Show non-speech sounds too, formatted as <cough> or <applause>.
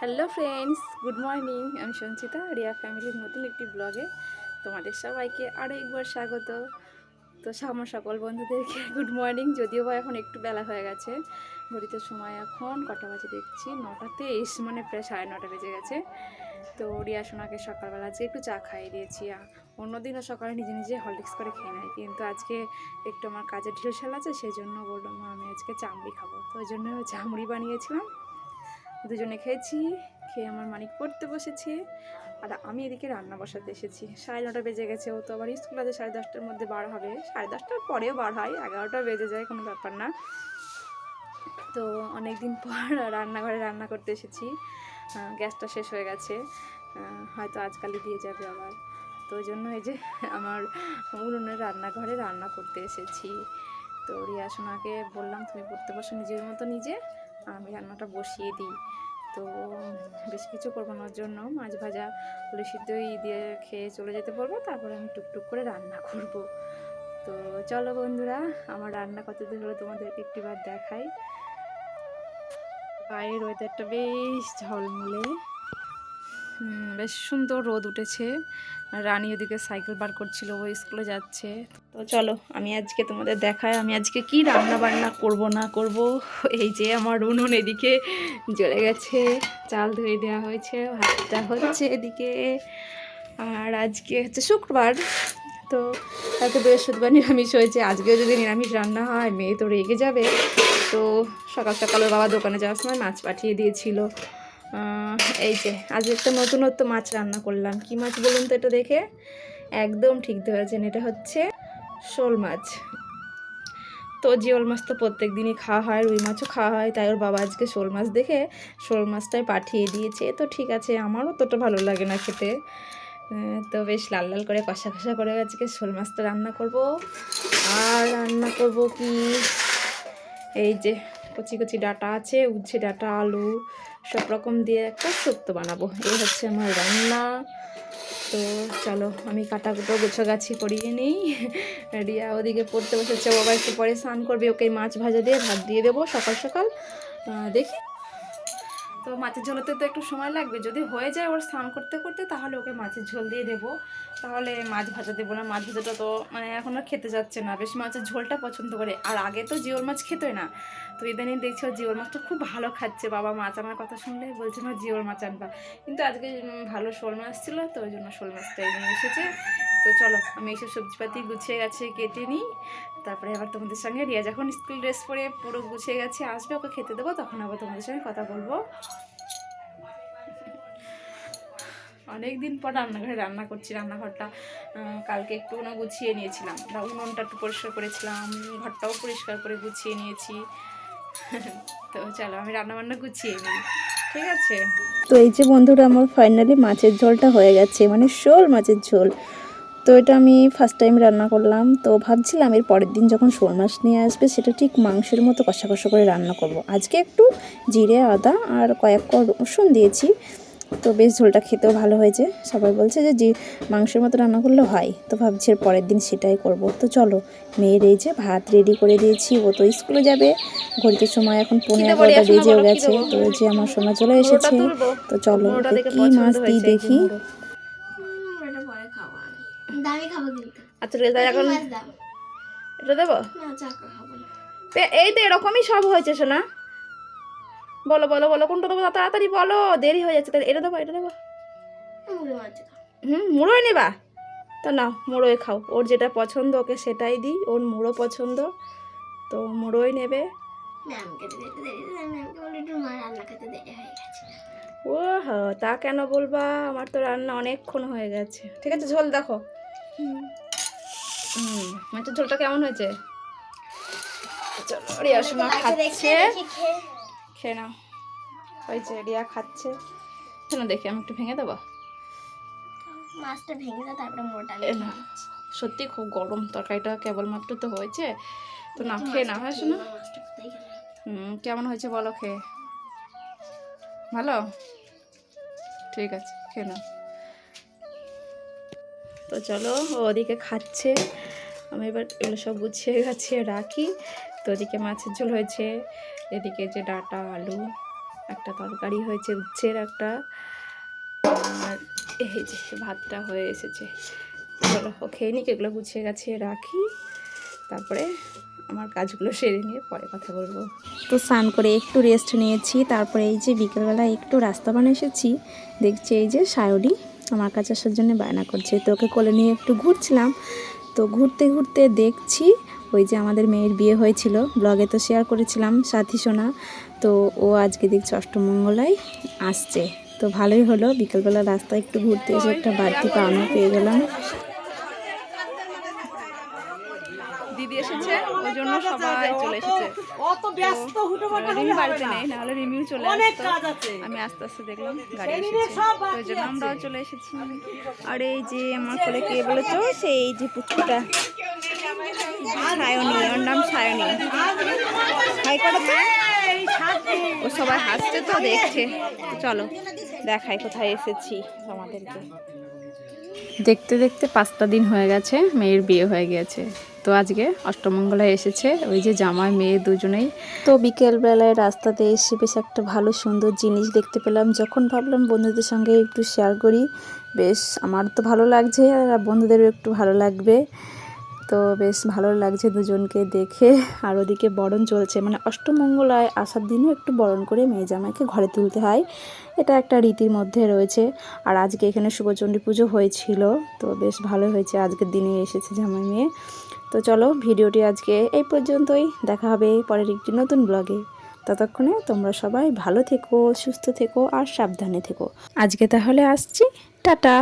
Hello friends good morning আমি সঞ্চিতা, রিয়া ফ্যামিলির নতুন একটি ব্লগে তোমাদের সবাইকে আরও একবার স্বাগত। তো আমার সকল বন্ধুদেরকে গুড মর্নিং যদিও বা এখন একটু বেলা হয়ে গেছে। ঘড়িতে সময় এখন কটা বাজে দেখছি? নটা তেইশ মানে প্রায় সাড়ে নটা বেজে গেছে। তো রিয়া সোনাকে সকালবেলা আজকে একটু চা খাইয়ে দিয়েছি। অন্যদিনও সকালে নিজে নিজে হরলিক্স করে খেয়ে নেয়। কিন্তু আজকে একটু আমার কাজের ঢিল আছে সেই জন্য বললাম আমি আজকে চামড়ি খাব। তো ওই জন্য চামড়ি বানিয়েছিলাম। দুজনে খেয়েছি, খেয়ে আমার মানিক পড়তে বসেছে। আর আমি এদিকে রান্না বসাতে এসেছি। সাড়ে নটা বেজে গেছে, ও তো আবার স্কুল আছে, সাড়ে দশটার মধ্যে বার হবে। সাড়ে দশটার পরেও বার হয়, এগারোটা বেজে যায়, কোনো ব্যাপার না। তো অনেক দিন পর <laughs> রান্নাঘরে রান্না করতে এসেছি। গ্যাসটা শেষ হয়ে গেছে। হয়তো আজকালই দিয়ে যাবে আবার। তো ওই জন্য এই যে <laughs> আমার উনুনের রান্নাঘরে রান্না করতে এসেছি। তো রিয়া সোনাকে বললাম, তুমি পড়তে বসো নিজের মতো নিজে। আমি রান্নাটা বসিয়ে দিই। তো বেশি কিছু করব না জন্য মাছ ভাজা, আলু সিদ্ধই দিয়ে খেয়ে চলে যেতে পারব তারপরে আমি টুকটুক করে রান্না করব। তো চলো বন্ধুরা, আমার রান্না কতদূর হলো তোমাদেরকে একটিবার দেখাই। বাইরের ওয়েদারটা বেশ ঝলমলে। বেশ সুন্দর রোদ উঠেছে। রানী ওদিকে সাইকেল বার করছিল, ও স্কুলে যাচ্ছে। তো চলো, আমি আজকে তোমাদের দেখায় আমি আজকে কি রান্না বান্না করব না করব। এই যে আমার উনুন এদিকে জ্বলে গেছে, চাল ধুয়ে দেওয়া হয়েছে, ভাতটা হচ্ছে এদিকে। আর আজকে হচ্ছে শুক্রবার, তো হয়তো বৃহস্পতিবার নিরামিষ হয়েছে। আজকেও যদি নিরামিষ রান্না হয়, মেয়ে তো রেগে যাবে। তো সকাল সকাল ওর বাবা দোকানে যাওয়ার সময় মাছ পাঠিয়ে দিয়েছিল। এই যে, আজ একটা নতুনত্ব মাছ রান্না করলাম। কি মাছ বলুন তো এটা দেখে? একদম ঠিক ধরেছেন, এটা হচ্ছে শোল মাছ। তো জিওল মাছ তো প্রত্যেক দিনই খাওয়া হয়, রুই মাছও খাওয়া হয়, তাই ওর বাবা আজকে শোল মাছ দেখে শোল মাছটাই পাঠিয়ে দিয়েছে। তো ঠিক আছে আমারও তোটা ভালো লাগে না খেতে। তো বেশ লাল লাল করে কষা কষা করে আজকে শোল মাছটা রান্না করব। আর রান্না করব কি? এই যে, কচি কচি ডাটা আছে, উচ্ছে ডাটা, আলু সব রকম দিয়ে একটা শুক্তো বানাবো। এই হচ্ছে আমার রান্না। তো চলো, আমি কাটা কুটো গুছাগাছি করিয়ে নিই। রিয়া ওদিকে পড়তে বসেছে আবার একটু পরে স্নান করবে। ওকে মাছ ভাজা দিয়ে ভাত দিয়ে দেবো সকাল সকাল। দেখি। তো মাছের ঝোলতে তো একটু সময় লাগবে। যদি হয়ে যায় ওর স্নান করতে করতে, তাহলে ওকে মাছের ঝোল দিয়ে দেবো। তাহলে মাছ ভাজা দেবো না। মাছ ভাজাটা তো মানে এখন আর খেতে যাচ্ছে না। বেশ মাছের ঝোলটা পছন্দ করে। আর আগে তো জিওল মাছ খেতোই না। তো ইদানিং দেখছি ও জিওল মাছটা খুব ভালো খাচ্ছে। বাবা মাছ আমার কথা শুনলে বলছে, না জিওল মাছ আনবা। কিন্তু আজকে ভালো শোল মাছ ছিল, তো ওই জন্য শোল মাছটাই নিয়ে এসেছে। তো চলো, আমি এইসব সবজিপাতি গুছিয়ে গেছে কেটে নিই। তারপরে আবার তোমাদের সঙ্গে রিয়া যখন স্কুল ড্রেস পরে পুরো গুছিয়ে গেছে, আসবে, ওকে খেতে দেবো, তখন আবার তোমাদের সঙ্গে কথা বলব। অনেক দিন পর রান্নাঘরে রান্না করছি, রান্নাঘরটা কালকে একটু না গুছিয়ে নিয়েছিলাম। উনুনটা একটু পরিষ্কার করেছিলাম, ঘরটাও পরিষ্কার করে গুছিয়ে নিয়েছি। <laughs> তো চলো, আমি রান্না বান্না গুছিয়ে নিই, ঠিক আছে? তো এই যে বন্ধুরা, আমার ফাইনালি মাছের ঝোলটা হয়ে গেছে মানে শোল মাছের ঝোল। তো এটা আমি ফার্স্ট টাইম রান্না করলাম। তো ভাবছিলাম এর পরের দিন যখন শোল মাছ নিয়ে আসবে সেটা ঠিক মাংসের মতো কষা কষা করে রান্না করব। আজকে একটু জিরে আদা আর কয়েক ক রসুন দিয়েছি। তো বেশ ঝোলটা খেতেও ভালো হয়েছে। সবাই বলছে যে জি মাংসের মতো রান্না করলে হয়। তো ভাবছি এর পরের দিন সেটাই করব। তো চলো মেয়ের এই যে ভাত রেডি করে দিয়েছি ও তো স্কুলে যাবে। ঘড়িতে সময় এখন পনেরো এগারোটা বেজেও গেছে। তো যে আমার সময় চলে এসেছে তো চলো কি মাছ দিই দেখি। দামি খাব কিন্তু। আচ্ছা এখন এটা দেবো? এই তো এরকমই সব হয়েছে শোনা বলো বলো বলো কোনটা দেবো? তাড়াতাড়ি বলো দেরি হয়ে যাচ্ছে। এটা দেবো এটা দেবো। হুম মুড়োই নেবা? তো না মুড়োই খাও। ওর যেটা পছন্দ ওকে সেটাই দিই। ওর মুড়ো পছন্দ তো মুড়োই নেবে। ম্যামকে দিতে দেরি ম্যামকে বলি একটু মা রান্না খেতে দেরি হয়ে গেছে। ও হো তা কেন বলবা? আমার তো রান্না অনেকক্ষণ হয়ে গেছে। ঠিক আছে ঝোল দেখো। হুম। মাছের ঝোলটা কেমন হয়েছে? চলো রিয়া সোনা খাচ্ছে। খেয়ে নাও। হয়েছে রিয়া খাচ্ছে। শোনো দেখি আমি একটু ভেঙে দেবো? মাছটা ভেঙে দাও তারপরে মোটা সত্যি খুব গরম তরকারিটা কেবলমাত্র তো হয়েছে। তো না খেয়ে না হয় শোনো। মাছটা হুম কেমন হয়েছে বলো খেয়ে। ভালো? ঠিক আছে, খেয়ে নাও। তো চলো ওদিকে খাচ্ছে। আমি এবার এগুলো সব গুছিয়ে গাছিয়ে রাখি। তো ওদিকে মাছের ঝোল হয়েছে, এদিকে যে ডাটা, আলু, একটা তরকারি হয়েছে, উচ্ছের একটা। আর এই যে ভাতটা হয়ে এসেছে। চলো, ও খেয়ে নিক, এগুলো গুছিয়ে গাছিয়ে রাখি। তারপরে আমার কাজগুলো সেরে নিয়ে পরে কথা বলব। তো স্নান করে একটু রেস্ট নিয়েছি, তারপরে এই যে বিকেলবেলা একটু রাস্তা বানিয়ে এসেছি, দেখছি এই যে সায়রি আমার কাছে আসার জন্য বায়না করছে। তো ওকে কোলে নিয়ে একটু ঘুরছিলাম, তো ঘুরতে ঘুরতে দেখছি ওই যে আমাদের মেয়ের বিয়ে হয়েছিল ব্লগে তো শেয়ার করেছিলাম সাথী সোনা, তো ও আজকে দেখছি অষ্টমঙ্গলায় আসছে। তো ভালোই হলো, বিকেলবেলা রাস্তায় একটু ঘুরতে এসে একটা বাড়তি পাওনা পেয়ে গেলাম। দিদি এসেছে ওই জন্য সবাই চলে এসেছে। অত ব্যস্ত হুটো রিমি বাড়িতে নেই নাহলে রিমিও চলে অনেক আসতো। কাজ আছে। আমি আস্তে আস্তে দেখলাম গাড়ি এসেছে। তো ওই জন্য আমরাও চলে এসেছি। আর এই যে আমার কোলে কে বলেছ সেই যে পুচকুটা সায়নী ওর নাম সায়নী। হাই করো তো। ও সবাই হাসছে তো দেখছে। চলো দেখাই কোথায় এসেছি আমাদেরকে। দেখতে দেখতে পাঁচটা দিন হয়ে গেছে মেয়ের বিয়ে হয়ে গেছে। তো আজকে অষ্টমঙ্গলায় এসেছে, ওই যে জামাই, মেয়ে দুজনেই। তো বিকেলবেলায় রাস্তাতে এসে বেশ একটা ভালো সুন্দর জিনিস দেখতে পেলাম। যখন ভাবলাম বন্ধুদের সঙ্গে একটু শেয়ার করি, বেশ আমার তো ভালো লাগছে আর বন্ধুদেরও একটু ভালো লাগবে। তো বেশ ভালো লাগছে দুজনকে দেখে। আর ওদিকে বরণ চলছে মানে অষ্টমঙ্গলায় আসার দিনও একটু বরণ করে মেয়ে জামাইকে ঘরে তুলতে হয়। এটা একটা রীতির মধ্যে রয়েছে। আর আজকে এখানে শুভচণ্ডী পুজো হয়েছিল, তো বেশ ভালো হয়েছে। আজকের দিনে এসেছে জামাই মেয়ে তো চলো ভিডিওটি আজকে এই পর্যন্তই। দেখা হবে পরের একটি নতুন ব্লগে। ততক্ষণে তোমরা সবাই ভালো থেকো, সুস্থ থেকো আর সাবধানে থেকো। আজকে তাহলে আসছি। টাটা।